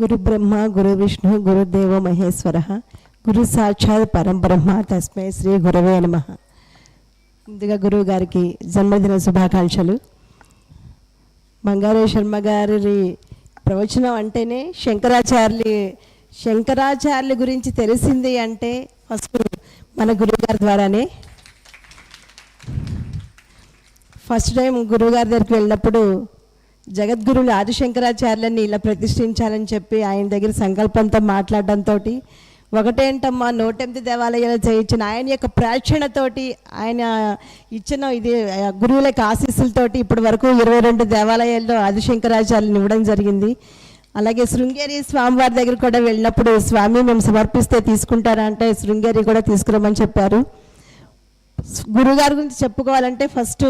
గురు బ్రహ్మ గురు విష్ణు గురుదేవ మహేశ్వర గురు సాక్షాత్ పరంబ్రహ్మ తస్మై శ్రీ గురవే నమ. ముందుగా గురువు గారికి జన్మదిన శుభాకాంక్షలు. బంగారు శర్మ గారి ప్రవచనం అంటేనే శంకరాచార్యులు శంకరాచార్యుల గురించి తెలిసింది అంటే ఫస్ట్ మన గురువుగారి ద్వారానే. ఫస్ట్ టైం గురువుగారి దగ్గరికి వెళ్ళినప్పుడు జగద్గురులు ఆదిశంకరాచార్యులని ఇలా ప్రతిష్ఠించాలని చెప్పి ఆయన దగ్గర సంకల్పంతో మాట్లాడడంతో ఒకటేంటమ్మా నూటెనిమిది దేవాలయాలు చేయించిన ఆయన యొక్క ప్రాచీనతోటి ఆయన ఇచ్చిన ఇది ఆ, గురువుల యొక్క ఆశీస్సులతోటి ఇప్పటి వరకు ఇరవై రెండు దేవాలయాల్లో ఆదిశంకరాచార్యులను ఇవ్వడం జరిగింది. అలాగే శృంగేరి స్వామివారి దగ్గర కూడా వెళ్ళినప్పుడు స్వామి మేము సమర్పిస్తే తీసుకుంటారా అంటే శృంగేరి కూడా తీసుకురమ్మని చెప్పారు. గురుగారి గురించి చెప్పుకోవాలంటే ఫస్ట్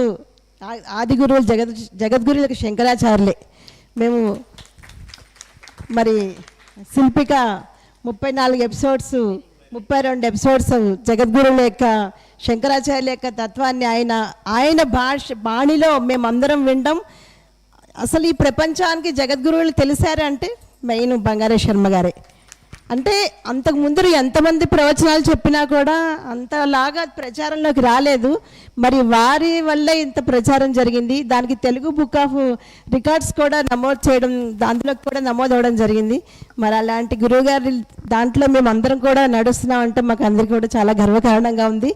ఆది గురువులు జగద్ జగద్గురులకు శంకరాచార్యులే. మేము మరి శిల్పిక ముప్పై నాలుగు ఎపిసోడ్స్ ముప్పై రెండు ఎపిసోడ్స్ జగద్గురువుల యొక్క శంకరాచార్యుల యొక్క తత్వాన్ని ఆయన ఆయన భాష బాణిలో మేమందరం వినడం అసలు ఈ ప్రపంచానికి జగద్గురువులు తెలిసారంటే మెయిన్ బంగారే శర్మ గారే. అంటే అంతకు ముందు ఎంతమంది ప్రవచనాలు చెప్పినా కూడా అంతలాగా ప్రచారంలోకి రాలేదు. మరి వారి వల్లే ఇంత ప్రచారం జరిగింది. దానికి తెలుగు బుక్ ఆఫ్ రికార్డ్స్ కూడా నమోదు చేయడం దాంట్లో కూడా నమోదు అవ్వడం జరిగింది. మరి అలాంటి గురువుగారి దాంట్లో మేము అందరం కూడా నడుస్తున్నాం అంటే మాకు అందరికీ కూడా చాలా గర్వకారణంగా ఉంది.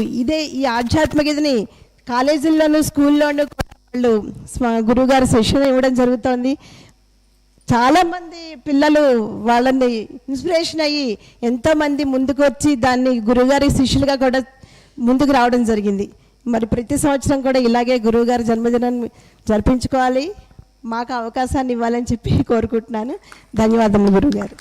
ఇదే ఈ ఆధ్యాత్మికతని కాలేజీల్లోనూ స్కూల్లోనూ కూడా వాళ్ళు స్వ- గురువుగారి శిక్షణ ఇవ్వడం జరుగుతోంది. చాలామంది పిల్లలు వాళ్ళని ఇన్స్పిరేషన్ అయ్యి ఎంతోమంది ముందుకు వచ్చి దాన్ని గురువుగారి శిష్యులుగా కూడా ముందుకు రావడం జరిగింది. మరి ప్రతి సంవత్సరం కూడా ఇలాగే గురువుగారి జన్మదినాన్ని జరిపించుకోవాలి. మాకు అవకాశాన్ని ఇవ్వాలని చెప్పి కోరుకుంటున్నాను. ధన్యవాదములు గురువుగారు.